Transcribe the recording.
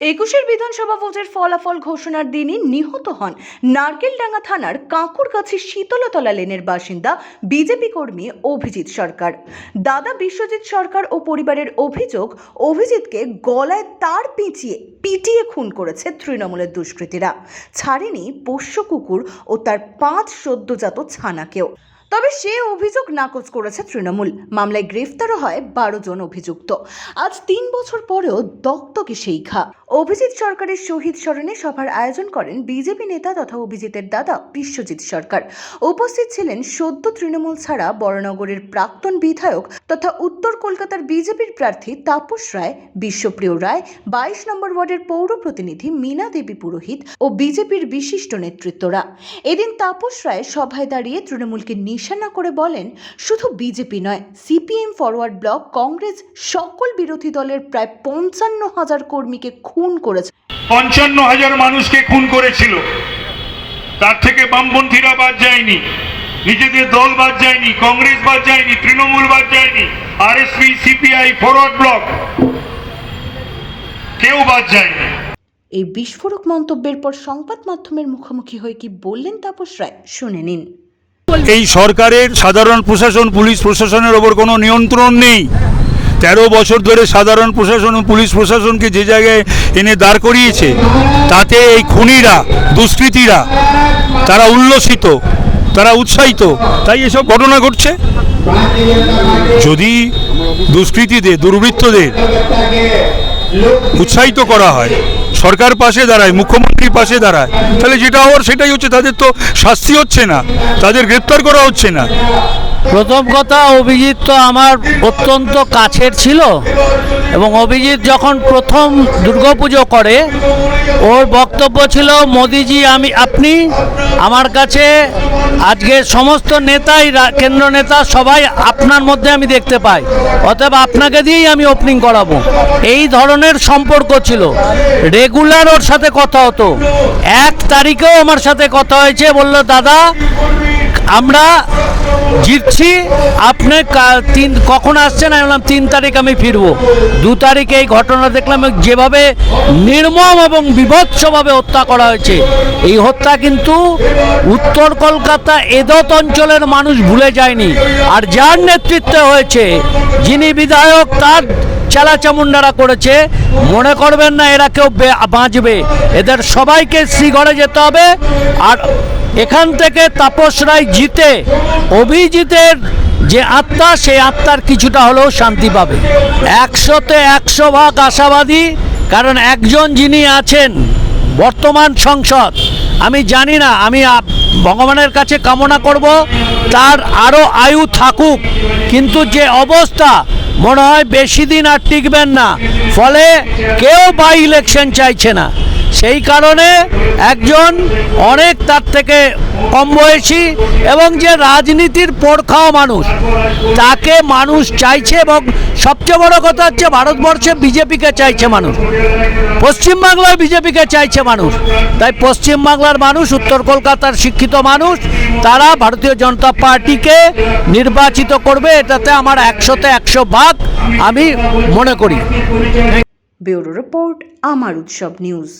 একুশের বিধানসভা ভোটের ফলাফল ঘোষণার দিনই নিহত হন নারকেলডাঙ্গা থানার কাঁকুরগাছি শীতলতলা লেনের বাসিন্দা বিজেপি কর্মী অভিজিৎ সরকার। দাদা বিশ্বজিৎ সরকার ও পরিবারের অভিযোগ, অভিজিৎকে গলায় তার পিঁচিয়ে, পিটিয়ে খুন করেছে তৃণমূলের দুষ্কৃতীরা। ছাড়েনি পোষ্য কুকুর ও তার পাঁচ সদ্যজাত ছানাকেও। তবে সে অভিযোগ নাকচ করেছে তৃণমূল। মামলায় গ্রেফতারও হয় বারো জন অভিযুক্ত। আজ তিন বছর পরেও দত্তকে সেই ঘা? অভিজিৎ সরকারের শহীদ স্মরণে সভার আয়োজন করেন বিজেপি নেতা তথা অভিজিতের দাদা বিশ্বজিৎ সরকার। উপস্থিত ছিলেন সদ্য তৃণমূল ছাড়া বড়নগরের প্রাক্তন বিধায়ক তথা উত্তর কলকাতার বিজেপির প্রার্থী তাপস রায়, বিশ্বপ্রিয় রায়, বাইশ নম্বর ওয়ার্ডের পৌর প্রতিনিধি মীনা দেবী পুরোহিত ও বিজেপির বিশিষ্ট নেতৃত্বরা। এদিন তাপস রায় সভায় দাঁড়িয়ে তৃণমূলকে নিশানা করে বলেন, শুধু বিজেপি নয়, সিপিএম ফরওয়ার্ড ব্লক, কংগ্রেস সকল বিরোধী দলের প্রায় পঞ্চান্ন হাজার কর্মীকে খুন করেছে। পঞ্চান্ন হাজার মানুষকে খুন করেছিল। তার থেকে বামপন্থীরা বাদ যায়নি। নিজেদের দল বাদ যায়নি কংগ্রেস বাদ যায়নি তৃণমূল বাদ যায়নি আরএসপি সিপিআই ফরওয়ার্ড ব্লক কেউ বাদ যায়নি। এই বিস্ফোরক মন্তব্যের পর সংবাদ মাধ্যমের মুখোমুখি হয়ে কি বললেন তাপস রায় শুনে নিন। এই সরকারের সাধারণ প্রশাসন পুলিশ প্রশাসনের ওপর কোনো নিয়ন্ত্রণ নেই। তেরো বছর ধরে সাধারণ প্রশাসন ও পুলিশ প্রশাসনকে যে জায়গায় এনে দাঁড় করিয়েছে তাতে এই খুনিরা দুষ্কৃতীরা তারা উল্লসিত। তারা উৎসাহিত। তাই এসব ঘটনা ঘটছে। যদি দুষ্কৃতীদের, দুর্বৃত্তদের উৎসাহিত করা হয়, সরকার পাশে দাঁড়ায়, মুখ্যমন্ত্রীর পাশে দাঁড়ায়, তাহলে যেটা হওয়ার সেটাই হচ্ছে, তাদের তো শাস্তি হচ্ছে না, তাদের গ্রেপ্তার করা হচ্ছে না। প্রথম কথা, অভিজিৎ, তো আমার অত্যন্ত কাছের ছিল। এবং অভিজিৎ যখন প্রথম দুর্গাপুজো করে, ওর বক্তব্য ছিল, মোদিজি, আমি, আপনি আমার কাছে আজকে সমস্ত নেতাই কেন্দ্র নেতা, সবাই আপনার মধ্যে আমি দেখতে পাই। অতএব আপনাকে দিয়েই আমি ওপেনিং করাবো। এই ধরনের সম্পর্ক ছিল। রেগুলার ওর সাথে কথা হতো। এক তারিখেও আমার সাথে কথা হয়েছে, বলল, দাদা, আমরা জিতছি, আপনি তিন কখন আসছেন? আমি বললাম, তিন তারিখ আমি ফিরবো। দু তারিখে এই ঘটনা দেখলাম যেভাবে নির্মম এবং বিভৎসভাবে হত্যা করা হয়েছে, এই হত্যা কিন্তু উত্তর কলকাতা এদত অঞ্চলের মানুষ ভুলে যায়নি। আর যার নেতৃত্বে হয়েছে, যিনি বিধায়ক, তার চালা চামুন্ডারা করেছে, মনে করবেন না, এরা কেউ বাঁচবে। এদের সবাইকে শ্রীঘরে যেতে হবে, আর এখান থেকে তাপস রায় জিতে, অভিজিতের যে আত্মা, সেই আত্মার কিছুটা হলেও শান্তি পাবে। একশোতে একশো ভাগ আশাবাদী, কারণ একজন যিনি আছেন বর্তমান সংসদ, আমি জানি না, আমি ভগবানের কাছে কামনা করব, তার আরও আয়ু থাকুক, কিন্তু যে অবস্থা, মনে হয় বেশি দিন আর টিকবেন না। ফলে কেউ বাই ইলেকশন চাইছে না। সেই কারণে একজন অনেক তার থেকে কম বয়সী এবং যে রাজনীতির পোড় মানুষ, তাকে মানুষ চাইছে এবং সবচেয়ে বড় কথা হচ্ছে ভারতবর্ষে বিজেপিকে চাইছে মানুষ। পশ্চিমবাংলায় বিজেপিকে চাইছে মানুষ। তাই পশ্চিমবাংলার মানুষ, উত্তর কলকাতার শিক্ষিত মানুষ, তারা ভারতীয় জনতা পার্টিকে নির্বাচিত করবে, এটাতে আমার একশোতে একশো ভাগ আমি মনে করি। ব্যুরো রিপোর্ট, আমার উৎসব নিউজ।